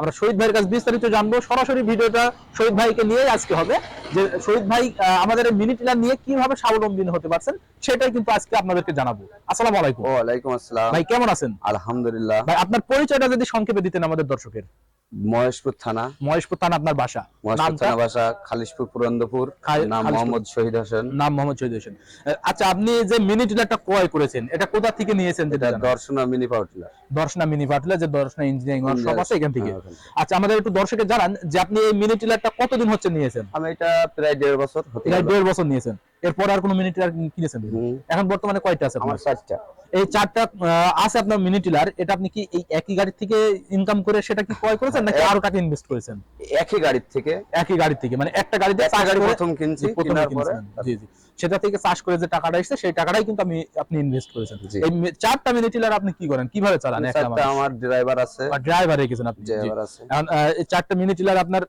আমরা শহীদ ভাইয়ের কাছে বিস্তারিত জানব। সরাসরি ভিডিওটা শহীদ ভাইকে নিয়ে আজকে হবে। যে শহীদ ভাই আমাদের মিনি টিলার নিয়ে কীভাবে স্বাবলম্বী হতে পারছেন সেটাই কিন্তু আজকে আপনাদেরকে জানাব। আসসালামু আলাইকুম। ওয়ালাইকুম আসসালাম। ভাই কেমন আছেন? আলহামদুলিল্লাহ। ভাই আপনার পরিচয়টা যদি সংক্ষেপে দিতেন আমাদের দর্শকের। মহেশপুর থানা। মহেশপুর থানা আপনার বাসা। মহেশপুর থানা বাসা খালিশপুর পুরন্দপুর। নাম মোহাম্মদ শহীদ হোসেন। নাম মোহাম্মদ শহীদ হোসেন। আচ্ছা আপনি যে মিনি টিলারটা ক্রয় করেছেন এটা কোথা থেকে নিয়েছেন যেটা? Darshana mini power tiller. Darshana mini পাটলা যে দর্শনা ইঞ্জিনিয়ারিং সব আছে এখান থেকে। হ্যাঁ। আচ্ছা আমাদের একটু দর্শকে জানান যে আপনি এই মিনি টিলারটা কতদিন হচ্ছে নিয়েছেন? আমি এটা প্রায় দেড় বছর হতে প্রায় দেড় বছর নিয়েছেন। এরপর আর কোনো মিনি টিলার কিনেছেন এখন বর্তমানে কয়টা আছে আমার চারটা এই চারটা আছে আপনার মিনি টিলার এটা আপনি কি এই একই গাড়ি থেকে ইনকাম করে সেটা কি ক্রয় করেছেন নাকি আরও টাকা ইনভেস্ট করেছেন? একই গাড়ির থেকে। একই গাড়ি থেকে মানে একটা গাড়িতে একটা চাষ গাড়ি করে- প্রথম কিনছি প্রথমে পরে। জি জি। সেটা থেকে চাষ করে যে টাকাটা এসেছে সেই টাকাটাই কিন্তু আমি আপনি ইনভেস্ট করেছেন। এই চারটা মিনি টিলার আপনি কি করেন? কীভাবে চালান? একটা আমার ড্রাইভার আছে। ড্রাইভার রেখেছেন আপনি। ড্রাইভার আছে। এখন এই চারটা মিনি টিলার আপনার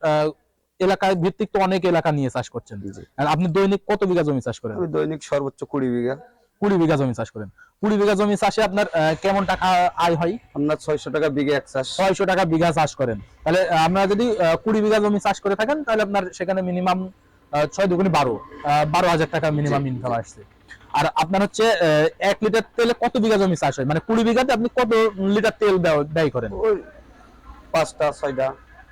এলাকায় ভিত্তিক তো অনেক এলাকা নিয়ে চাষ করছেন। আর আপনি দৈনিক কত বিঘা জমি চাষ করেন? দৈনিক সর্বোচ্চ কুড়ি বিঘা। কুড়ি বিঘা জমি চাষ করেন। কুড়ি বিঘা জমি চাষে আপনার কেমন টাকা আয় হয়? আপনার ছয়শো টাকা বিঘা এক চাষ। ছয়শো টাকা বিঘা চাষ করেন। তাহলে আমরা যদি কুড়ি বিঘা জমি চাষ করে থাকেন তাহলে আপনার সেখানে মিনিমাম ছয় দুগুণে বারো বারো হাজার টাকা মিনিমাম ইনকাম আসছে। আর আপনার হচ্ছে এক লিটার তেলে কত বিঘা জমি চাষ হয়? মানে কুড়ি বিঘাতে আপনি কত লিটার তেল ব্যয় করেন? পাঁচটা ছয়টা।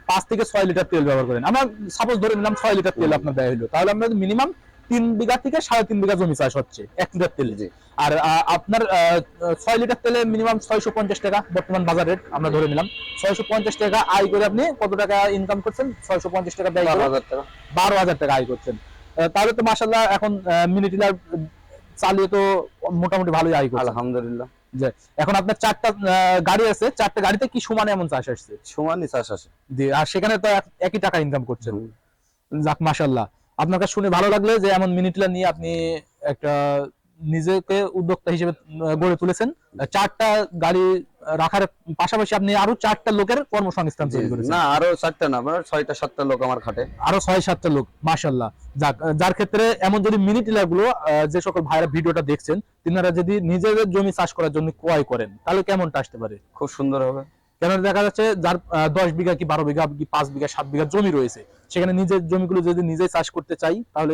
পাঁচ থেকে ছয় লিটার তেল ব্যবহার করেন। আমরা সাপোজ ধরে নিলাম ছয় লিটার তেল আপনার ব্যয় হলো। তাহলে আমরা মিনিমাম তিন বিঘা থেকে সাড়ে তিন বিঘা জমি চাষ হচ্ছে এক লিটার তেলে। আর আপনার ছয় লিটার তেলে মিনিমাম ছয়শো পঞ্চাশ টাকা বর্তমান বাজার রেট আমরা ধরে নিলাম। ছয়শো পঞ্চাশ টাকা আয় করে আপনি কত টাকা ইনকাম করছেন? ছয়শো পঞ্চাশ টাকা ব্যয় বারো হাজার টাকা। বারো হাজার টাকা আয় করছেন। তাহলে তো মাসাল্লাহ এখন মিনি টিলার চালিয়ে তো মোটামুটি ভালোই আয় করছেন। আলহামদুলিল্লাহ। এখন আপনার চারটা গাড়ি আছে চারটা গাড়িতে কি সমানে এমন চাষ আসছে? সমানই চাষ আসে আর সেখানে তো এক- একই টাকা ইনকাম করছেন। যাক মাশাল্লাহ আপনার কাছে শুনে ভালো লাগল যে এমন মিনিটলা নিয়ে আপনি একটা নিজেকে উদ্যোক্তা হিসেবে গড়ে তুলেছেন। চারটা গাড়ি রাখার পাশাপাশি আপনি আরও চারটা লোকের কর্মসংস্থান তৈরি করেছেন। না আরও চারটা না আমার ছয়টা সাতটা লোক আমার খাটে। আরও ছয় সাতটা লোক মাশাল্লাহ যাক যার ক্ষেত্রে এমন যদি মিনি টিলারগুলো যে সকল ভাইরা ভিডিওটা দেখছেন তিনারা যদি নিজেদের জমি চাষ করার জন্য ক্রয় করেন তাহলে কেমনটা আসতে পারে? খুব সুন্দর হবে। কেন দেখা যাচ্ছে যার দশ বিঘা কি বারো বিঘা কি পাঁচ বিঘা সাত বিঘা জমি রয়েছে সেখানে নিজের জমিগুলো যদি নিজে চাষ করতে চাই তাহলে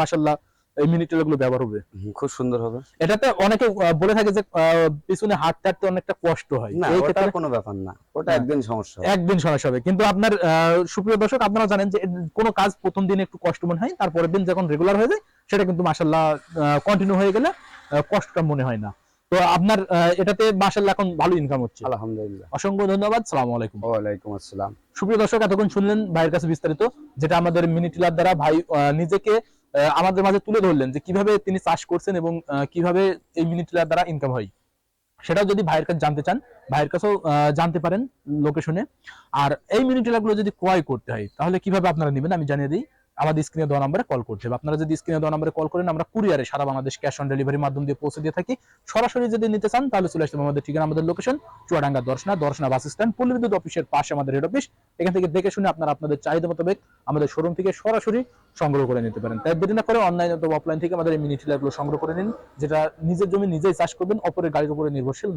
মাসাল্লাহ এই মিনি ব্যবহার হবে। খুব সুন্দর হবে। এটাতে অনেকে বলে থাকে যে পিছনে হাঁটতে হাঁটতে অনেকটা কষ্ট হয়। না ওটা কোনো ব্যাপার না। ওটা একদিন সমস্যা একদিন সমস্যা হবে। কিন্তু আপনার সুপ্রিয় দর্শক আপনারা জানেন যে কোনো কাজ প্রথম দিন একটু কষ্ট মনে হয় তারপরের দিন যখন রেগুলার হয়ে যায় সেটা কিন্তু মাসাল্লাহ কন্টিনিউ হয়ে গেলে কষ্টটা মনে হয় না। তো আপনার এটাতে মাসাল্লাহ এখন ভালো ইনকাম হচ্ছে। আলহামদুলিল্লাহ। অসংখ্য ধন্যবাদ। সালাম আলাইকুম। ওয়ালাইকুম আসসালাম। সুপ্রিয় দর্শক এতক্ষণ শুনলেন ভাইয়ের কাছে বিস্তারিত যেটা আমাদের মিনি টিলার দ্বারা ভাই নিজেকে আমাদের মাঝে তুলে ধরলেন যে কীভাবে তিনি চাষ করছেন এবং কীভাবে এই মিনি টিলার দ্বারা ইনকাম হয়। সেটাও যদি ভাইয়ের কাছে জানতে চান, ভাইয়ের কাছেও জানতে পারেন লোকেশনে আর এই মিনি টিলারগুলো যদি ক্রয় করতে হয়, তাহলে কীভাবে আপনারা নেবেন আমি জানিয়ে দিই। আমাদের স্ক্রিনে দেওয়া নাম্বারে কল করতে হবে আপনারা যদি স্ক্রিনে দেওয়া নাম্বারে কল করেন, আমরা কুরিয়ারে সারা বাংলাদেশ ক্যাশ অন ডেলিভারির মাধ্যম দিয়ে পৌঁছে দিয়ে থাকি। সরাসরি যদি নিতে চান, তাহলে চলে আসতে আমাদের ঠিকানা, আমাদের location Chuadanga Darshana Darshana bus stand পল্লী বিদ্যুৎ অফিসের পাশে আমাদের হেড অফিস এখান থেকে দেখে শুনে আপনারা আপনাদের চাহিদা মোতাবেক আমাদের শোরুম থেকে সরাসরি সংগ্রহ করে নিতে পারেন। তাই দেরি না করে অনলাইন অথবা অফলাইন থেকে আমাদের এই মিনি টিলারগুলো সংগ্রহ করে নিন, যেটা নিজের জমি নিজেই চাষ করবেন, অপরের গাড়ির উপরে নির্ভরশীল না